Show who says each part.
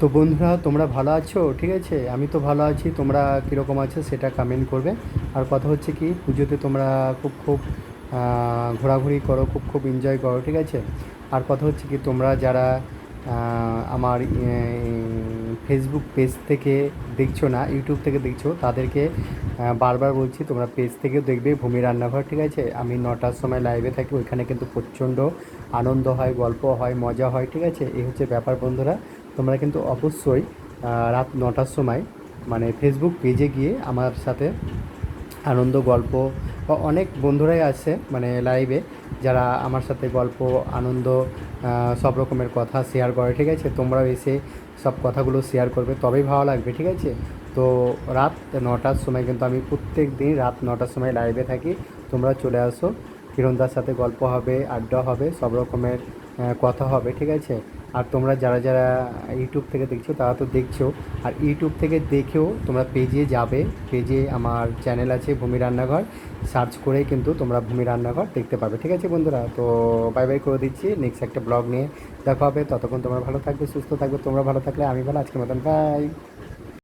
Speaker 1: তো বন্ধুরা, তোমরা ভালো আছো? ঠিক আছে? আমি তো ভালো আছি। তোমরা কীরকম আছো সেটা কমেন্ট করবে। আর কথা হচ্ছে কি, পুজোতে তোমরা খুব খুব ঘোরাঘুরি করো, খুব খুব এনজয় করো, ঠিক আছে? আর কথা হচ্ছে কি, তোমরা যারা আমার ফেসবুক পেজ থেকে দেখছ না ইউটিউব থেকে দেখছ, তাদেরকে বারবার বলছি, তোমরা পেজ থেকেও দেখবে ভূমি রান্নাঘর, ঠিক আছে? আমি নটার সময় লাইভে থাকি, ওইখানে কিন্তু প্রচণ্ড আনন্দ হয়, গল্প হয়, মজা হয়, ঠিক আছে? এই হচ্ছে ব্যাপার বন্ধুরা। তোমরা কিন্তু অবশ্যই রাত নটার সময় মানে ফেসবুক পেজে গিয়ে আমার সাথে আনন্দ, গল্প বা অনেক বন্ধুরাই আছে মানে লাইভে যারা আমার সাথে গল্প, আনন্দ সব রকমের কথা শেয়ার করে, ঠিক আছে? তোমরাও এসে সব কথাগুলো শেয়ার করবে, তবেই ভালো লাগবে, ঠিক আছে? তো রাত নটার সময় কিন্তু আমি প্রত্যেক দিন রাত নটার সময় লাইভে থাকি, তোমরা চলে আসো। কিরণদার সাথে গল্প হবে, আড্ডা হবে, সব রকমের কথা হবে, ঠিক আছে? আর তোমরা যারা যারা ইউটিউব থেকে দেখছ, তারা তো দেখছ। আর ইউটিউব থেকে দেখেও তোমরা পেজে যাবে। পেজে আমার চ্যানেল আছে ভূমি রান্নাঘর। সার্চ করে কিন্তু তোমরা ভূমি রান্নাঘর দেখতে পাবে। ঠিক আছে বন্ধুরা? তো বাই বাই করে দিচ্ছি। নেক্সট একটা ব্লগ নিয়ে দেখা হবে। ততক্ষণ তোমরা ভালো থাকবে, সুস্থ থাকবে। তোমরা ভালো থাকলে আমি ভালো। আজকের মতন বাই